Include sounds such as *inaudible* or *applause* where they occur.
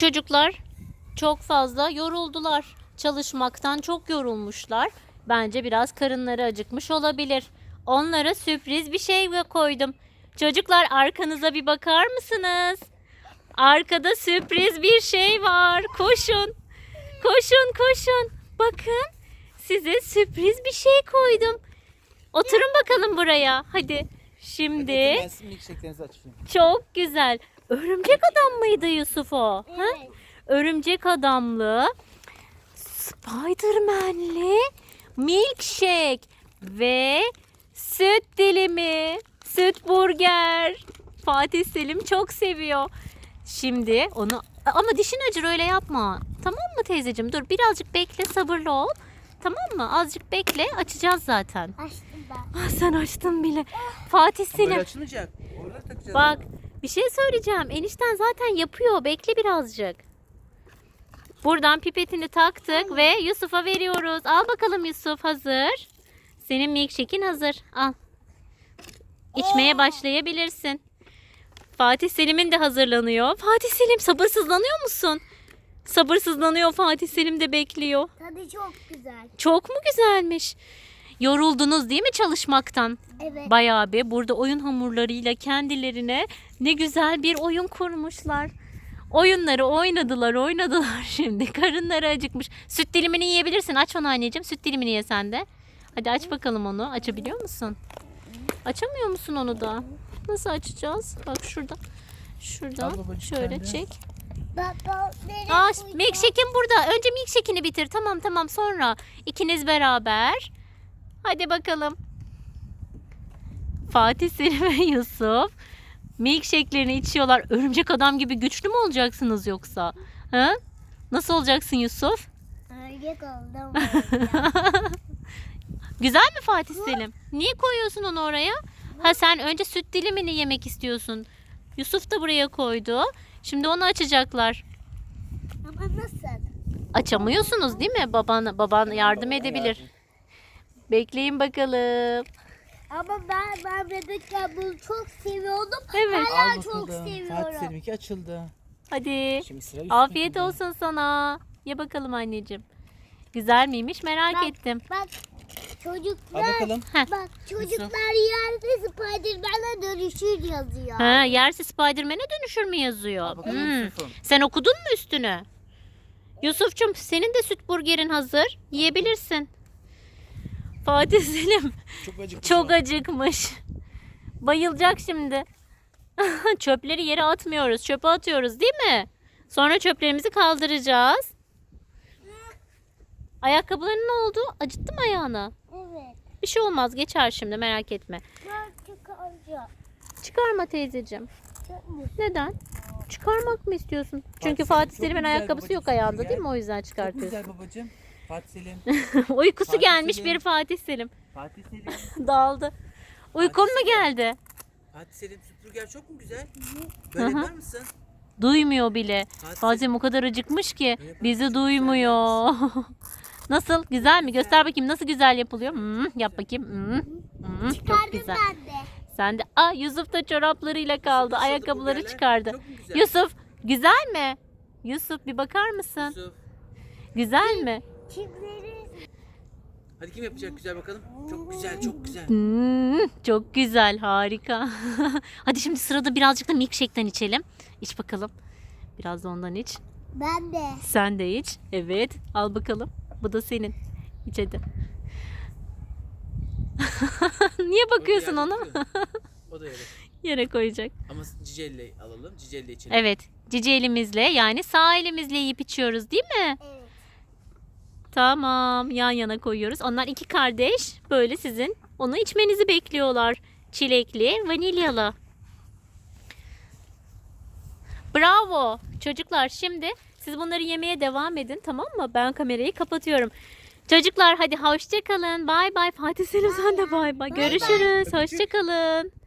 Çocuklar çok fazla yoruldular. Çalışmaktan çok yorulmuşlar. Bence biraz karınları acıkmış olabilir. Onlara sürpriz bir şey koydum. Çocuklar arkanıza bir bakar mısınız? Arkada sürpriz bir şey var. Koşun. Koşun koşun. Bakın size sürpriz bir şey koydum. Oturun bakalım buraya. Hadi. Şimdi Ben sizin milkshake'lerinizi açayım. çok güzel. Örümcek adam mıydı Yusuf o? Ha? Evet. Örümcek adamlı, Spiderman'li, milkshake ve süt dilimi, süt burger. Fatih Selim çok seviyor. Şimdi onu ama dişin acır öyle yapma. Tamam mı teyzeciğim? Dur birazcık bekle sabırlı ol. Tamam mı? Azıcık bekle açacağız zaten. Açtım. Ah, sen açtın bile. Fatih Ama Böyle Selim. açılmayacak. Oraları takacağız. Bak bir şey söyleyeceğim. Enişten zaten yapıyor. Bekle birazcık. Buradan pipetini taktık ve Yusuf'a veriyoruz. Al bakalım Yusuf hazır. Senin milkshake'in hazır. Al. İçmeye başlayabilirsin. Fatih Selim'in de hazırlanıyor. Fatih Selim sabırsızlanıyor musun? Sabırsızlanıyor Fatih Selim de bekliyor. Tadı çok güzel. Çok mu güzelmiş? Yoruldunuz değil mi çalışmaktan? Evet. Bayağı bir burada oyun hamurlarıyla kendilerine ne güzel bir oyun kurmuşlar. Oyunları oynadılar oynadılar *laughs* şimdi. Karınları acıkmış. Süt dilimini yiyebilirsin. Aç onu anneciğim. Süt dilimini ye sen de. Hadi aç bakalım onu. Açabiliyor musun? Açamıyor musun onu da? Nasıl açacağız? Bak şurada. Şuradan şöyle çek. Aa, milkshake'in burada. Önce milkshake'ini bitir. Tamam tamam sonra ikiniz beraber. Hadi bakalım. Fatih Selim ve Yusuf milkshake'lerini içiyorlar. Örümcek adam gibi güçlü mü olacaksınız yoksa? Ha? Nasıl olacaksın Yusuf? Örgek oldum. *laughs* Güzel mi Fatih Selim? Niye koyuyorsun onu oraya? Ha sen önce süt dilimini yemek istiyorsun. Yusuf da buraya koydu. Şimdi onu açacaklar. Ama nasıl? Açamıyorsunuz değil mi? Baban baban yardım edebilir. Bekleyin bakalım. Ama ben ben bebekken bunu çok seviyordum. Evet. Hala Al çok bakalım. Fatih seviyorum. Selim'inki açıldı. Hadi. Şimdi sıra Yusuf'un Afiyet olsun sana. Ye bakalım anneciğim. Güzel miymiş merak Bak. ettim. Bak Al çocuklar bakalım. Heh. bak çocuklar yerde Spiderman'e dönüşür yazıyor. Ha, yerse Spiderman'e dönüşür mü yazıyor? Al bakalım Hmm. Yusuf'um. Sen okudun mu üstünü? Yusuf'cum senin de süt burgerin hazır. Yiyebilirsin. Fatih Selim Çok acıktı. çok acıkmış. Bayılacak şimdi. *laughs* Çöpleri yere atmıyoruz. Çöpe atıyoruz değil mi? Sonra çöplerimizi kaldıracağız. Ayakkabıların ne oldu? Acıttı mı ayağını? Evet. Bir şey olmaz geçer şimdi merak etme. Ben çıkaracağım. Çıkarma teyzeciğim. Neden? Çıkarmak mı istiyorsun? Çünkü Fatih çok Selim'in ayakkabısı babacığım, yok ayağında değil mi? O yüzden Çok çıkartıyorsun. güzel babacığım. Fatih Selim. *laughs* Uykusu Fatih gelmiş Selim. bir Fatih Selim. Fatih Selim. *laughs* Dağıldı. Uykun mu geldi? Fatih Selim süpürger çok mu güzel? Böyle Hı hı. yapar mısın? Duymuyor bile. Fatih Selim. o kadar acıkmış ki bizi duymuyor. *laughs* Nasıl? Güzel mi? Göster bakayım nasıl güzel yapılıyor. Hmm, yap bakayım. Hmm, hmm, çok Çıkardım güzel. ben de. Sen de Aa, Yusuf da çoraplarıyla kaldı. Ayakkabıları burgerler? çıkardı. Çok mu güzel? Yusuf güzel mi? Yusuf bir bakar mısın? Yusuf. Güzel mi? Çimleri Hadi kim yapacak güzel bakalım. Çok güzel çok güzel. Hmm, çok güzel, harika. *laughs* Hadi şimdi sırada birazcık da milkshake'ten içelim. İç bakalım. Biraz da ondan iç. ben de. Sen de iç. Evet, al bakalım. Bu da senin. İç hadi. *laughs* Niye bakıyorsun O ona? yerde duruyor. O da öyle. *laughs* Yere koyacak. Ama cicelle alalım. Cicelle içelim. Evet, cici elimizle yani sağ elimizle yiyip içiyoruz değil mi? Evet. Tamam, yan yana koyuyoruz. Onlar iki kardeş. Böyle sizin onu içmenizi bekliyorlar. Çilekli, vanilyalı. Bravo. Çocuklar şimdi siz bunları yemeye devam edin tamam mı? Ben kamerayı kapatıyorum. Çocuklar hadi hoşça kalın. Bay bay. Fatih Selim sen de bay bay. Görüşürüz. Hoşça kalın.